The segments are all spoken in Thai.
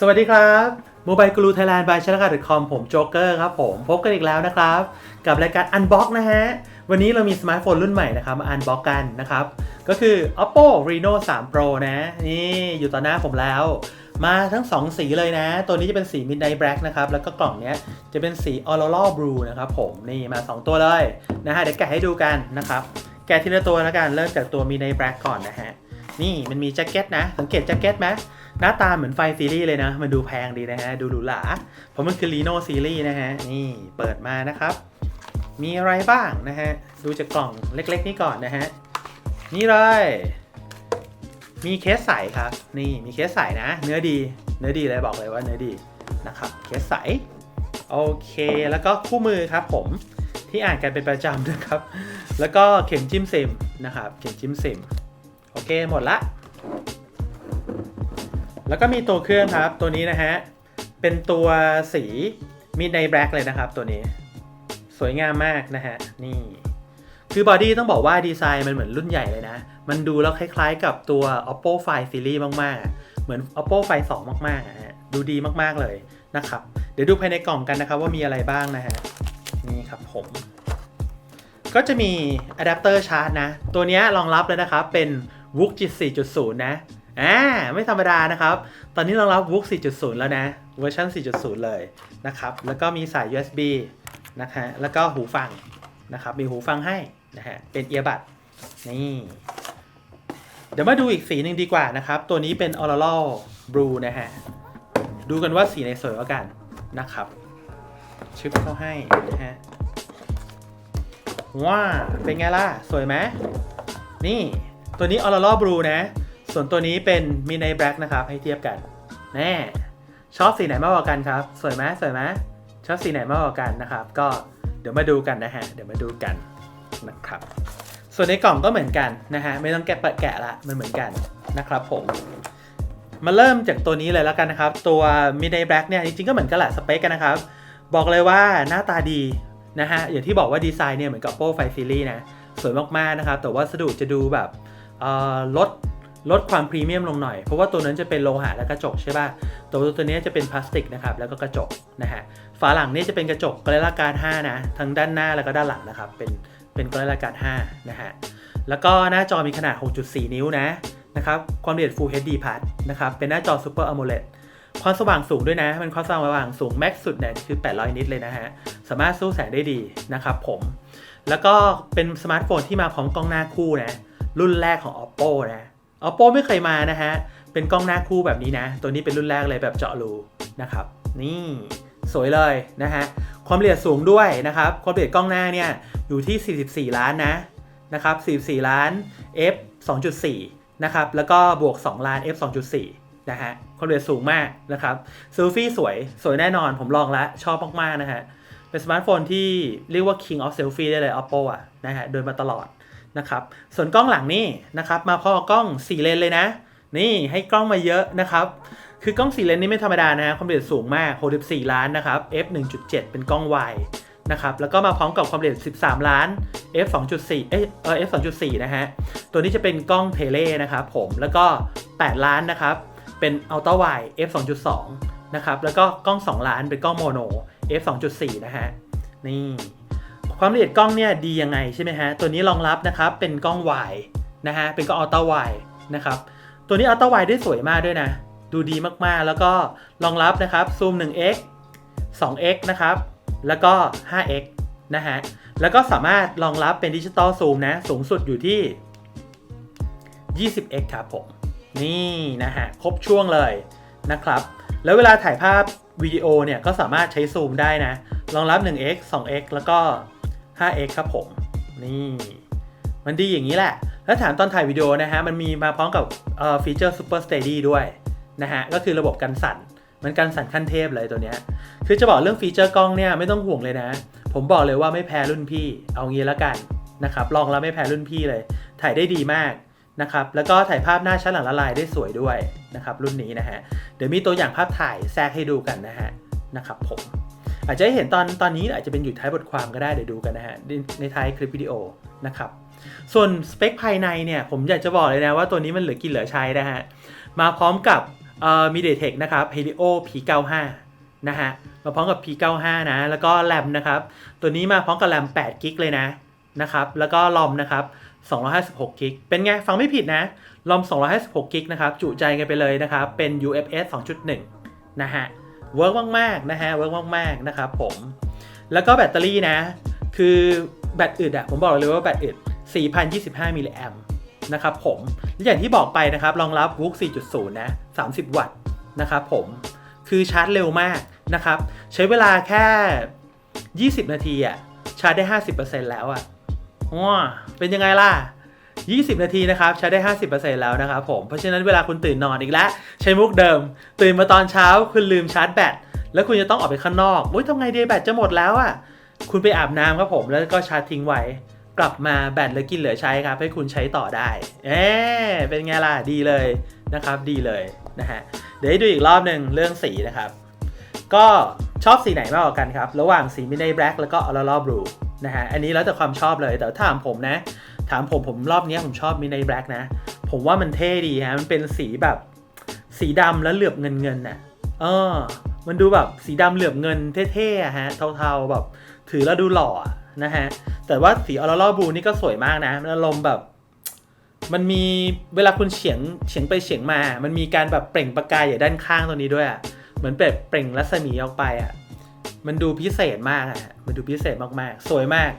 สวัสดีครับโมบายกรูไทยแลนด์บายชนะการดคอมผมโจ๊กเกอร์ครับผม พบกันอีกแล้วนะครับ กับรายการ Unbox นะฮะ วันนี้เรามีสมาร์ทโฟนรุ่นใหม่นะครับ มา Unbox กันนะครับ ก็คือ Oppo Reno 3 Pro นะ นี่อยู่ต่อหน้าผมแล้ว มาทั้ง 2 สีเลยนะ ตัวนี้จะเป็นสี Midnight Black นะครับ แล้วก็กล่องเนี้ยจะเป็นสี Aurora Blue นะครับผมนี่มา 2 ตัวเลยนะฮะเดี๋ยวแกะให้ดูกันนะครับ แกะทีละตัวแล้วกันเริ่มจากตัว Midnight Black ก่อนนะฮะนี่มันมีแจ็คเก็ตนะสังเกตแจ็คเก็ตไหม หน้าตาเหมือนไฟซีรีส์เลยนะ มันดูแพงดีนะฮะ ดูหรูหรา เพราะมันคือ Reno ซีรีส์นะฮะ นี่เปิดมานะครับ มีอะไรบ้างนะฮะ ดูจากกล่องเล็กๆ นี่ก่อนนะฮะ นี่เลย มีเคสใสครับ นี่มีเคสใสนะ เนื้อดี เนื้อดีเลยบอกเลยว่าเนื้อดีนะครับ เคสใส โอเค แล้วก็คู่มือครับผมที่อ่านกันเป็นประจำนะครับ แล้วก็เข็มจิ้มซิมนะครับ เข็มจิ้มซิมโอเค หมดละ แล้วก็มีตัวเครื่องครับตัวนี้นะฮะ เป็นตัวสีมีในแบล็กเลยนะครับตัวนี้ สวยงามมากนะฮะ นี่ คือบอดี้ต้องบอกว่าดีไซน์มันเหมือนรุ่นใหญ่เลยนะ มันดูแล้วคล้ายๆกับตัว oppo find series มากๆ เหมือน oppo find 2 มากๆอะฮะดูดีมากๆเลยนะครับ เดี๋ยวดูภายในกล่องกันนะครับว่ามีอะไรบ้างนะฮะ นี่ครับผม ก็จะมีอะแดปเตอร์ชาร์จนะ ตัวนี้รองรับเลยนะครับเป็น WOOK 4.0 นะ อ่าไม่ธรรมดานะครับ ตอนนี้รองรับ WOOK 4.0 แล้วนะเวอร์ชัน4.0 เลยนะครับ แล้วก็มีสาย USB นะฮะแล้วก็หูฟังนะครับ มีหูฟังให้นะฮะเป็นเอียบัดนี่เดี๋ยวมาดูอีกสีหนึ่งดีกว่านะครับ ตัวนี้เป็น Oral Blue นะฮะ ดูกันว่าสีไหนสวยกว่ากันนะครับ ชึบเข้าให้นะฮะว้าเป็นไงล่ะ สวยไหมนี่ ตัวนี้ Oral Blue นะ ส่วนตัวนี้เป็น Midnight Black นะครับ ให้เทียบกันแน่ชอบสีไหนมากกว่ากันครับ สวยไหมสวยไหมชอบสีไหนมากกว่ากันนะครับ ก็เดี๋ยวมาดูกันนะฮะ เดี๋ยวมาดูกันนะครับ ส่วนในกล่องก็เหมือนกันนะฮะ ไม่ต้องแกะเปิดแกะละ มันเหมือนกันนะครับผม มาเริ่มจากตัวนี้เลยแล้วกันนะครับ ตัว Midnight Black เนี่ยจริงๆก็เหมือนกันแหละสเปคกันนะครับ บอกเลยว่าหน้าตาดีนะฮะ อย่างที่บอกว่าดีไซน์เนี่ยเหมือนกับ Oppo Find Series นะ สวยมากๆนะครับ แต่ว่าสะดุจะดูแบบลด ลดความพรีเมียมลงหน่อย เพราะว่าตัวนั้นจะเป็นโลหะและกระจกใช่ป่ะ ตัวตัวนี้จะเป็นพลาสติกนะครับ แล้วก็กระจกนะฮะ ฝาหลังนี่จะเป็นกระจกกระลาการ5นะ ทั้งด้านหน้าแล้วก็ด้านหลังนะครับ เป็นเป็นกระลาการ5นะฮะ แล้วก็หน้าจอมีขนาด 6.4 นิ้วนะนะครับ ความละเอียด Full HD Plus นะครับ เป็นหน้าจอ Super AMOLED ความสว่างสูงด้วยนะ มันความสว่างสูงแม็กสุดเนี่ยคือ 800 นิตเลยนะฮะ สามารถสู้แสงได้ดีนะครับผม แล้วก็เป็นสมาร์ทโฟนที่มาพร้อมกล้องหน้าคู่นะ รุ่นแรกของ oppo นะ oppo ไม่เคยมานะฮะ เป็นกล้องหน้าคู่แบบนี้นะ ตัวนี้เป็นรุ่นแรกเลยแบบเจาะรูนะครับ นี่สวยเลยนะฮะ ความละเอียดสูงด้วยนะครับ ความละเอียดกล้องหน้าเนี่ยอยู่ที่ 44 ล้านนะนะครับ44 ล้าน f 2.4 นะครับ แล้วก็บวก 2 ล้าน f 2.4 นะฮะ ความละเอียดสูงมากนะครับเซลฟี่สวย สวยแน่นอน ผมลองแล้วชอบมาก ๆ นะฮะ เป็นสมาร์ทโฟนที่เรียกว่า king of selfie ได้เลย oppo อะนะฮะ โดยมาตลอด นะครับ ส่วนกล้องหลังนี่นะครับ มาพร้อมกล้อง4เลนเลยนะ นี่ให้กล้องมาเยอะนะครับ คือกล้อง4เลนนี่ไม่ธรรมดานะความละเอียดสูงมาก 64 ล้านนะครับ f 1.7 เป็นกล้องวายนะครับ แล้วก็มาพร้อมกับความละเอียด 13 ล้าน f 2.4 เอ้ยเออ f 2.4 นะฮะ ตัวนี้จะเป็นกล้องเทเลนะครับผม แล้วก็ 8 ล้านนะครับ เป็นอัลตร้าไว f 2.2 นะครับ แล้วก็กล้อง 2 ล้านเป็นกล้องโมโน f 2.4 นะฮะ นี่ ความละเอียดกล้องเนี่ยดียังไงใช่ไหมฮะ ตัวนี้รองรับนะครับเป็นกล้องวายนะฮะ เป็นกล้องอัลตร้าไวนะครับ ตัวนี้อัลตร้าไวได้สวยมากด้วยนะ ดูดีมากๆ แล้วก็รองรับนะครับซูม 1x 2x นะครับ แล้วก็ 5x นะฮะ แล้วก็สามารถรองรับเป็นดิจิตอลซูมนะ สูงสุดอยู่ที่ 20x ครับผม นี่นะฮะ ครบช่วงเลยนะครับ แล้วเวลาถ่ายภาพวิดีโอเนี่ยก็สามารถใช้ซูมได้นะ รองรับ 1x 2x แล้วก็ 5x ครับผม นี่ มันดีอย่างนี้แหละ แล้วถามตอนถ่ายวิดีโอนะฮะ มันมีมาพร้อมกับฟีเจอร์ Super Steady ด้วยนะฮะ ก็คือระบบกันสั่น มันกันสั่นขั้นเทพเลยตัวเนี้ย คือจะบอกเรื่องฟีเจอร์กล้องเนี่ยไม่ต้องห่วงเลยนะ ผมบอกเลยว่าไม่แพ้รุ่นพี่ เอางี้แล้วกันนะครับ ลองแล้วไม่แพ้รุ่นพี่เลย ถ่ายได้ดีมากนะครับ แล้วก็ถ่ายภาพหน้าชั้นหลังละลายได้สวยด้วยนะครับรุ่นนี้นะฮะ เดี๋ยวมีตัวอย่างภาพถ่ายแทรกให้ดูกันนะฮะนะครับผม อาจจะหเห็นตอนตอนนี้อาจจะเป็นอยู่ท้ายบทความก็ได้เดี๋ยวดูกันนะฮะในในท้ายคลิปวิดีโอนะครับส่วนสเปคภายในเนี่ยผมอยากจะบอกเลยนะว่าตัวนี้มันเหลือกินเหลือใช้นะฮะมาพร้อมกับเอ่อ MediaTek นะครับ Helio P95 นะฮะมาพร้อมกับ P95 นะแล้วก็แรมนะครับตัวนี้มาพร้อมกับแรม8กิกเลยนะนะครับแล้วก็ลอมนะครับ256กิกเป็นไง ฟังไม่ผิดนะ ลอม256กิกนะครับ จุใจกันไปเลยนะครับ เป็น UFS 2.1 นะฮะ เวิร์กมากๆนะฮะเวิร์กมากๆนะครับผมแล้วก็แบตเตอรี่นะ คือแบตอึดอะผมบอกเลยว่าแบตอึด 4,025 มิลลิแอมนะครับผมและอย่างที่บอกไปนะครับรองรับ WOOC 4.0 นะ 30 วัตต์นะครับผมคือชาร์จเร็วมากนะครับ ใช้เวลาแค่ 20 นาทีอะชาร์จได้ 50%แล้วอะว้าเป็นยังไงล่ะ 20 นาทีนะครับ ใช้ได้ 50%แล้วนะครับผม เพราะฉะนั้นเวลาคุณตื่นนอนอีกแล้วใช้มุกเดิม ตื่นมาตอนเช้าคุณลืมชาร์จแบตแล้วคุณจะต้องออกไปข้างนอกอุ้ยทำไงดีแบตจะหมดแล้วอะคุณไปอาบน้ำครับผมแล้วก็ชาร์จทิ้งไว้ กลับมาแบตเหลือกินเหลือใช้ครับ ให้คุณใช้ต่อได้เอ๊เป็นไงล่ะดีเลยนะครับดีเลยนะฮะเดี๋ยวให้ดูอีกรอบหนึ่งเรื่องสีนะครับ ก็ชอบสีไหนมากกว่ากันครับ ระหว่างสีมิน i แบล็กแล้วก็ออร์ r อบลูนะฮะอันนี้แล้วแต่ความชอบเลยแต่ถ้าถามผมนะ ถามผมผมรอบนี้ผมชอบมิน i แบล็กนะ ผมว่ามันเท่ดีฮะ มันเป็นสีแบบสีดำแล้วเหลือบเงินเงินน่ะ เออ มันดูแบบสีดำเหลือบเงินเท่ๆฮะ เทาๆแบบถือแล้วดูหล่อนะฮะ แต่ว่าสีออร์ r อบลูนี่ก็สวยมากนะ มันอารมณ์แบบ มันมีเวลาคุณเฉียงเฉียงไปเฉียงมา มันมีการแบบเปล่งประกายอยู่ด้านข้างตรงนี้ด้วยอะเหมือนแบบเปล่งรัศมีออกไปอะ มันดูพิเศษมากอะมันดูพิเศษมากๆ สวยมาก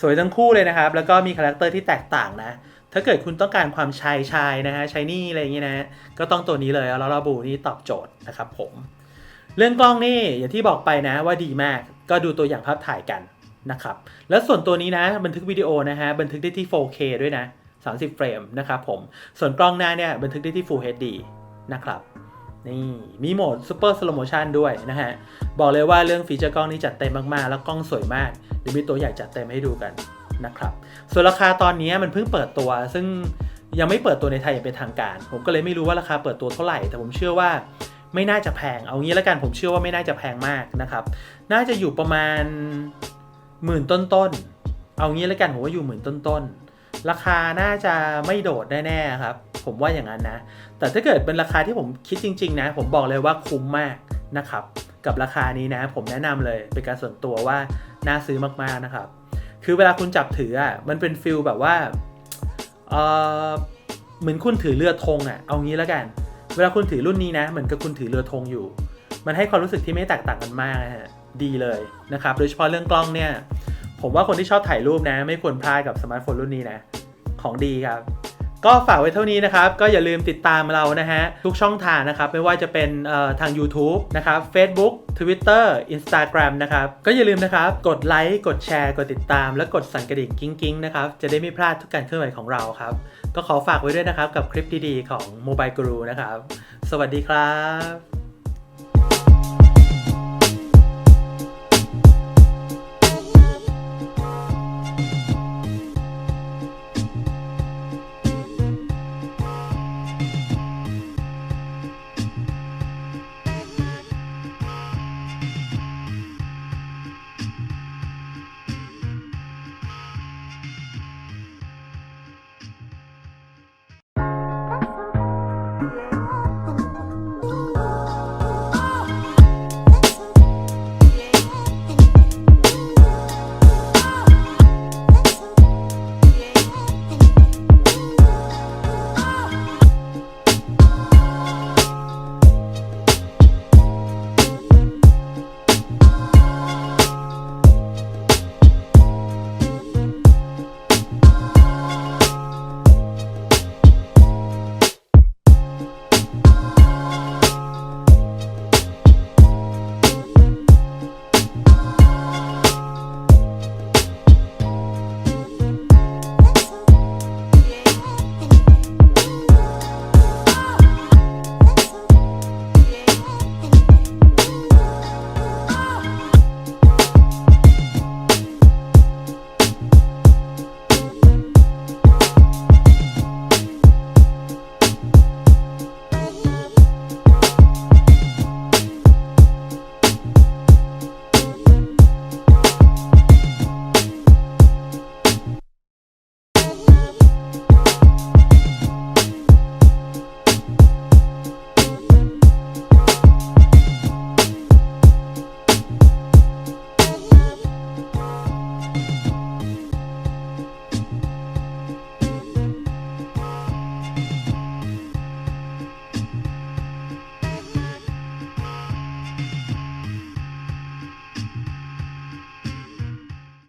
สวยทั้งคู่เลยนะครับ แล้วก็มีคาแรคเตอร์ที่แตกต่างนะ ถ้าเกิดคุณต้องการความชายชายนะฮะชายนี่อะไรอย่างเงี้ยนะ ก็ต้องตัวนี้เลยแล้วเราบูนี่ตอบโจทย์นะครับผม เรื่องกล้องนี่อย่างที่บอกไปนะว่าดีมาก ก็ดูตัวอย่างภาพถ่ายกันนะครับ แล้วส่วนตัวนี้นะบันทึกวิดีโอนะฮะบันทึกได้ที่ 4K ด้วยนะ 30 เฟรมนะครับผม ส่วนกล้องหน้าเนี่ยบันทึกได้ที่ Full HD นะครับ นี่มีโหมด Super Slow Motion ด้วยนะฮะ บอกเลยว่าเรื่องฟีเจอร์กล้องนี่จัดเต็มมาก ๆ แล้วกล้องสวยมากเดี๋ยวมีตัวอย่างจัดเต็มให้ดูกันนะครับ ส่วนราคาตอนนี้มันเพิ่งเปิดตัว ซึ่งยังไม่เปิดตัวในไทยอย่างเป็นทางการ ผมก็เลยไม่รู้ว่าราคาเปิดตัวเท่าไหร่ แต่ผมเชื่อว่าไม่น่าจะแพง เอางี้แล้วกันผมเชื่อว่าไม่น่าจะแพงมากนะครับ น่าจะอยู่ประมาณหมื่นต้นๆ เอางี้แล้วกันผมว่าอยู่หมื่นต้นๆ ราคาน่าจะไม่โดดแน่ๆครับ ผมว่าอย่างนั้นนะ แต่ถ้าเกิดเป็นราคาที่ผมคิดจริง ๆ นะ ผมบอกเลยว่าคุ้มมากนะครับ กับราคานี้นะ ผมแนะนำเลยเป็นการส่วนตัวว่าน่าซื้อมากๆนะครับ คือเวลาคุณจับถืออะมันเป็นฟิลแบบว่าเออเหมือนคุณถือเรือธงอะเอางี้แล้วกัน เวลาคุณถือรุ่นนี้นะ เหมือนกับคุณถือเรือธงอยู่ มันให้ความรู้สึกที่ไม่แตกต่างกันมากนะฮะดีเลยนะครับ โดยเฉพาะเรื่องกล้องเนี่ย ผมว่าคนที่ชอบถ่ายรูปนะ ไม่ควรพลาดกับสมาร์ทโฟนรุ่นนี้นะ ของดีครับ ก็ฝากไว้เท่านี้นะครับ ก็อย่าลืมติดตามเรานะฮะ ทุกช่องทางนะครับ ไม่ว่าจะเป็นทาง YouTube นะครับ Facebook Twitter Instagram นะครับ ก็อย่าลืมนะครับ กดไลค์กดแชร์กดติดตาม และกดสั่นกระดิ่งกิ้งๆนะครับ จะได้ไม่พลาดทุกการเคลื่อนไหวของเราครับ ก็ขอฝากไว้ด้วยนะครับกับคลิปดีๆของ Mobile Guru นะครับ สวัสดีครับ